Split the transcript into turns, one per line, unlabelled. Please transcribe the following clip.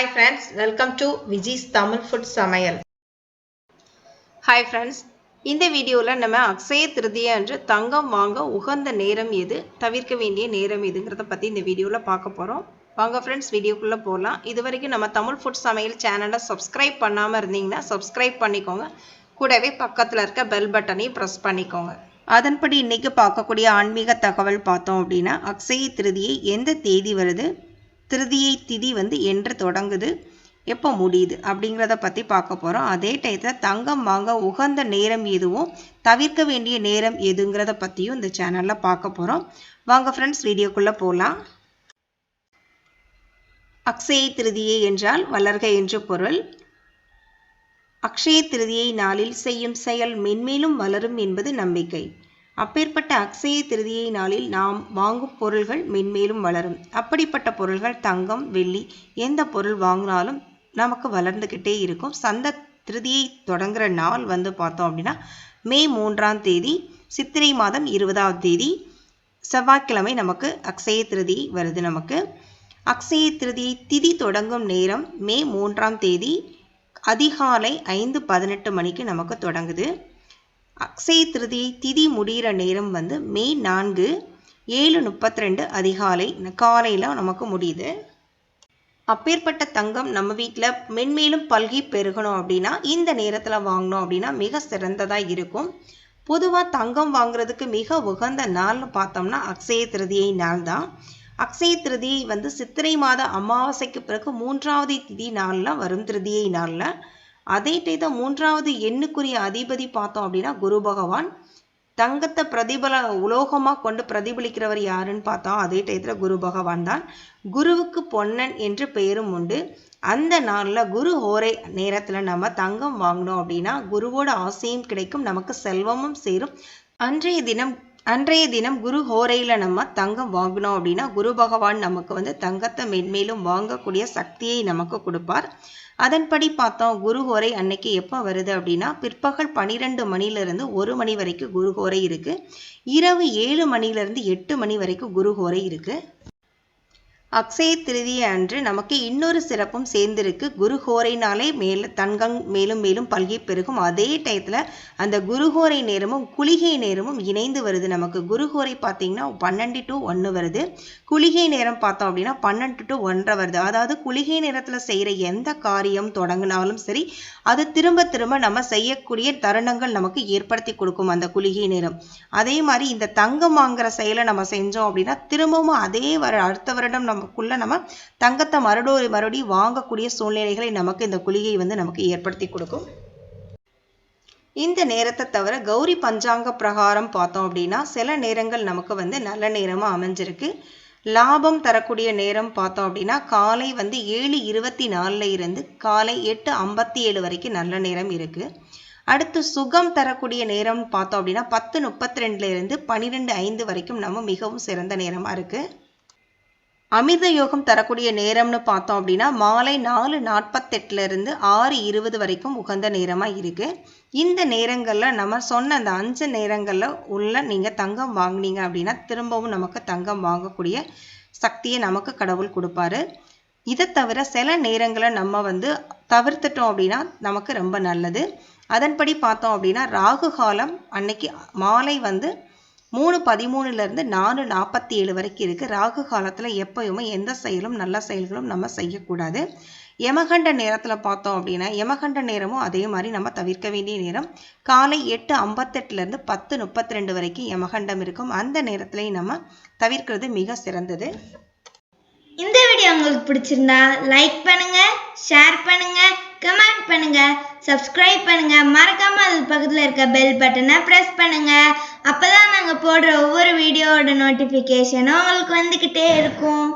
Hi friends welcome to Viji's Tamil food சமையல் hi friends இந்த வீடியோவில் நம்ம அக்ஷய திருதியை அன்று தங்கம் வாங்க உகந்த நேரம் எது தவிர்க்க வேண்டிய நேரம் எதுங்கிறத பற்றி இந்த வீடியோவில் பார்க்க போகிறோம் வாங்க ஃப்ரெண்ட்ஸ் வீடியோக்குள்ளே போகலாம் இது வரைக்கும் நம்ம தமிழ் ஃபுட் சமையல் சேனலை சப்ஸ்கிரைப் பண்ணாமல் இருந்தீங்கன்னா சப்ஸ்கிரைப் பண்ணிக்கோங்க. கூடவே பக்கத்தில் இருக்க பெல் பட்டனையும் ப்ரெஸ் பண்ணிக்கோங்க. அதன்படி இன்றைக்கி பார்க்கக்கூடிய ஆன்மீக தகவல் பார்த்தோம் அப்படின்னா அக்ஷய திருதியை எந்த தேதி வருது திருதியை திதி வந்து என்று தொடங்குது. எப்போ முடியுது அப்படிங்கிறத பற்றி பார்க்க போகிறோம் அதே டயத்தில் தங்கம் வாங்க உகந்த நேரம் எதுவும் தவிர்க்க வேண்டிய நேரம் எதுங்கிறத பற்றியும் இந்த சேனலில் பார்க்க போகிறோம் வாங்க ஃப்ரெண்ட்ஸ் வீடியோக்குள்ளே போகலாம் அக்ஷய திருதியை என்றால் வளர்க என்று பொருள். அக்ஷய திருதியை நாளில் செய்யும் செயல் மென்மேலும் வளரும் என்பது நம்பிக்கை. அப்பேற்பட்ட அக்ஷய திருதியை நாளில் நாம் வாங்கும் பொருள்கள் மென்மேலும் வளரும். அப்படிப்பட்ட பொருள்கள் தங்கம் வெள்ளி எந்த பொருள் வாங்கினாலும் நமக்கு வளர்ந்துக்கிட்டே இருக்கும். சந்த திருதியை தொடங்குற நாள் வந்து பார்த்தோம் அப்படின்னா மே மூன்றாம் தேதி சித்திரை மாதம் இருபதாம் தேதி செவ்வாய்க்கிழமை நமக்கு அக்ஷய திருதி வருது நமக்கு. அக்ஷய திருதியை திதி தொடங்கும் நேரம் மே மூன்றாம் தேதி அதிகாலை ஐந்து பதினெட்டு மணிக்கு நமக்கு தொடங்குது. அக்ஷய திருதி திதி முடிகிற நேரம் வந்து மே நான்கு ஏழு முப்பத்தி ரெண்டு அதிகாலை காலையில் நமக்கு முடியுது. அப்பேற்பட்ட தங்கம் நம்ம வீட்டில் மென்மேலும் பல்கி பெருகணும் அப்படின்னா இந்த நேரத்தில் வாங்கினோம் அப்படின்னா மிக சிறந்ததாக இருக்கும். பொதுவாக தங்கம் வாங்குறதுக்கு மிக உகந்த நாள்னு பார்த்தோம்னா அக்ஷய திருதியை நாள் தான் அக்ஷய திருதியை வந்து சித்திரை மாத அமாவாசைக்கு பிறகு மூன்றாவது திதி நாளில் வரும் திருதியை நாளில். அதே டயத்தை மூன்றாவது எண்ணுக்குரிய அதிபதி பார்த்தோம் அப்படின்னா குரு பகவான். தங்கத்தை பிரதிபல உலோகமாக கொண்டு பிரதிபலிக்கிறவர் யாருன்னு பார்த்தோம் அதே டயத்தில் குரு பகவான் தான். குருவுக்கு பொன்னன் என்று பெயரும் உண்டு. அந்த நாளில் குரு ஹோரை நேரத்தில் நம்ம தங்கம் வாங்கினோம் அப்படின்னா குருவோட ஆசையும் கிடைக்கும் நமக்கு செல்வமும் சேரும். அன்றைய தினம் அன்றைய தினம் குரு ஹோரையில் நம்ம தங்கம் வாங்கினோம் அப்படின்னா குரு பகவான் நமக்கு வந்து தங்கத்தை மென்மேலும் வாங்கக்கூடிய சக்தியை நமக்கு கொடுப்பார். அதன்படி பார்த்தோம் குருஹோரை அன்னைக்கு எப்போ வருது அப்படின்னா பிற்பகல் பன்னிரெண்டு மணிலேருந்து ஒரு மணி வரைக்கும் குரு ஹோரை இருக்குது இரவு ஏழு மணிலேருந்து எட்டு மணி வரைக்கும் குரு ஹோரை இருக்குது அக்ஷய திருதியை அன்று நமக்கு இன்னொரு சிறப்பும் சேர்ந்திருக்கு. குருஹோரைனாலே மேல தங்கம் மேலும் மேலும் பல்கி பெருகும். அதே டயத்தில் அந்த குருஹோரை நேரமும் குளிகை நேரமும் இணைந்து வருது நமக்கு. குருஹோரை பார்த்தீங்கன்னா பன்னெண்டு டு ஒன்று வருது. குளிகை நேரம் பார்த்தோம் அப்படின்னா பன்னெண்டு டு ஒன்றரை வருது. அதாவது குளிகை நேரத்தில் செய்கிற எந்த காரியம் தொடங்கினாலும் சரி அது திரும்ப திரும்ப நம்ம செய்யக்கூடிய தருணங்கள் நமக்கு ஏற்படுத்தி கொடுக்கும் அந்த குளிகை நேரம். அதே மாதிரி இந்த தங்கம் வாங்குற செயலை நம்ம செஞ்சோம் அப்படின்னா திரும்பவும் அதே வர அடுத்த வருடம் நம்ம நமக்குள்ள நம்ம தங்கத்தை மறுபடி மறுபடி வாங்கக்கூடிய சூழ்நிலைகளை நமக்கு இந்த குளிகை வந்து நமக்கு ஏற்படுத்தி கொடுக்கும். இந்த நேரத்தை தவிர கௌரி பஞ்சாங்க பிரகாரம் பார்த்தோம் அப்படின்னா சில நேரங்கள் நமக்கு வந்து நல்ல நேரமாக அமைஞ்சிருக்கு. லாபம் தரக்கூடிய நேரம் பார்த்தோம் அப்படின்னா காலை வந்து ஏழு இருபத்தி நாலில் இருந்து காலை எட்டு ஐம்பத்தி ஏழு வரைக்கும் நல்ல நேரம் இருக்குது அடுத்து சுகம் தரக்கூடிய நேரம் பார்த்தோம் அப்படின்னா பத்து முப்பத்தி ரெண்டுலேருந்து பன்னிரெண்டு ஐந்து வரைக்கும் நம்ம மிகவும் சிறந்த நேரமாக இருக்குது அமிர்த யோகம் தரக்கூடிய நேரம்னு பார்த்தோம் அப்படின்னா மாலை நாலு நாற்பத்தெட்டுலேருந்து ஆறு இருபது வரைக்கும் உகந்த நேரமாக இருக்குது இந்த நேரங்களில் நம்ம சொன்ன அந்த அஞ்சு நேரங்களில் உள்ள நீங்கள் தங்கம் வாங்கினீங்க அப்படின்னா திரும்பவும் நமக்கு தங்கம் வாங்கக்கூடிய சக்தியை நமக்கு கடவுள் கொடுப்பாரு. இதை தவிர சில நேரங்களை நம்ம வந்து தவிர்த்துட்டோம் அப்படின்னா நமக்கு ரொம்ப நல்லது. அதன்படி பார்த்தோம் அப்படின்னா ராகு காலம் அன்னைக்கு மாலை வந்து மூணு பதிமூணுலேருந்து நாலு நாற்பத்தி ஏழு வரைக்கும் இருக்குது ராகு காலத்தில் எப்போயுமே எந்த செயலும் நல்ல செயல்களும் நம்ம செய்யக்கூடாது. யமகண்ட நேரத்தில் பார்த்தோம் அப்படின்னா யமகண்ட நேரமும் அதே மாதிரி நம்ம தவிர்க்க வேண்டிய நேரம். காலை எட்டு ஐம்பத்தெட்டுலேருந்து பத்து முப்பத்தி ரெண்டு வரைக்கும் யமகண்டம் இருக்கும். அந்த நேரத்துலையும் நம்ம தவிர்க்கிறது மிக சிறந்தது.
இந்த வீடியோ உங்களுக்கு பிடிச்சிருந்தா லைக் பண்ணுங்க ஷேர் பண்ணுங்க கமெண்ட் பண்ணுங்க சப்ஸ்கிரைப் பண்ணுங்க. மறக்காம பக்கத்தில் இருக்க பெல் பட்டனை ப்ரெஸ் பண்ணுங்கள் அப்போ தான் நாங்கள் போடுற ஒவ்வொரு வீடியோவோட நோட்டிஃபிகேஷனும் உங்களுக்கு வந்துக்கிட்டே இருக்கும்.